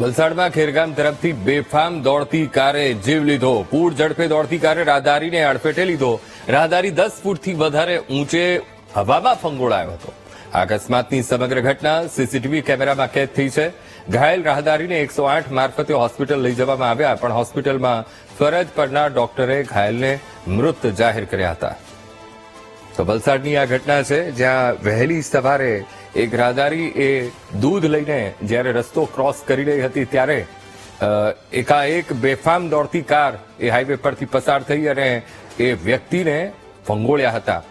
વલસાડમાં ખેરગામ તરફથી બેફામ દોડતી કારે જીવ લીધો. પૂર ઝડપે દોડતી કારે રાહદારીને અડફેટે લીધો. રાહદારી દસ ફૂટથી વધારે ઊંચે હવામાં ફંગોળાયો હતો. આ અકસ્માતની સમગ્ર ઘટના સીસીટીવી કેમેરામાં કેદ થઈ છે. ઘાયલ રાહદારીને એકસો આઠ મારફતે હોસ્પિટલ લઈ જવામાં આવ્યા, પણ હોસ્પિટલમાં ફરજ પરના ડોક્ટરે ઘાયલને મૃત જાહેર કર્યા હતા. તો વલસાડની આ ઘટના છે, જ્યાં વહેલી સવારે એક રાહદારી એ દૂધ લઈને જ્યારે રસ્તો ક્રોસ કરી રહી હતી ત્યારે એકાએક બેફામ દોડતી કાર એ હાઈવે પરથી પસાર થઈ અને એ વ્યક્તિને ફંગોળ્યા હતા.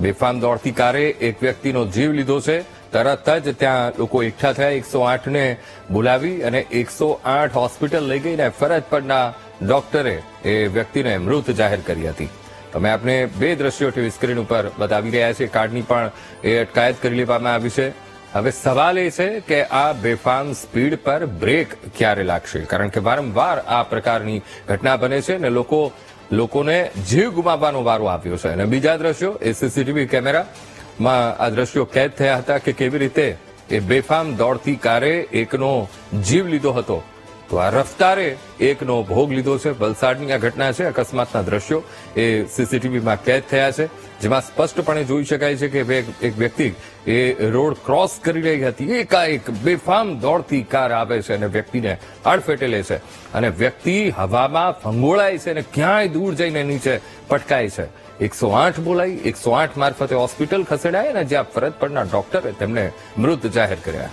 બેફામ દોડતી કારે એક વ્યક્તિનો જીવ લીધો છે. તરત જ ત્યાં લોકો એકઠા થયા. એકસો આઠને બોલાવી અને એકસો આઠ હોસ્પિટલ લઈ ગઈને ફરજ પરના ડોક્ટરે એ વ્યક્તિને મૃત જાહેર કરી હતી. તમે આપને બે દ્રશ્યો ટીવી સ્ક્રીન ઉપર બતાવી રહ્યા છે કાર્ડની પણ એ અટકાયત કરી લેવામાં આવી છે. હવે સવાલ એ છે કે આ બેફામ સ્પીડ પર બ્રેક ક્યારે લાગશે? કારણ કે વારંવાર આ પ્રકારની ઘટના બને છે અને લોકો, લોકોને જીવ ગુમાવવાનો વારો આવ્યો છે. અને બીજા દ્રશ્યો, એ સીસીટીવી કેમેરામાં આ દ્રશ્યો કેદ થયા હતા કે કેવી રીતે એ બેફામ દોડતી કારે એકનો જીવ લીધો હતો. તો આ રફતારે એકનો ભોગ લીધો છે. વલસાડની આ ઘટના છે. અકસ્માતના દ્રશ્યો એ સીસીટીવીમાં કેદ થયા છે. જેમાં સ્પષ્ટપણે જોઈ શકાય છે કે એક વ્યક્તિ એ રોડ ક્રોસ કરી રહી હતી. એકાએક બેફામ દોડતી કાર આવે છે અને વ્યક્તિને અડફેટે લે છે. અને વ્યક્તિ હવામાં ફંગોળાય છે અને ક્યાંય દૂર જઈને નીચે પટકાય છે. એકસો આઠ બોલાઈ, એકસો આઠ મારફતે હોસ્પિટલ ખસેડાય અને જ્યાં ફરજ પરના ડોક્ટરે તેમને મૃત જાહેર કર્યા.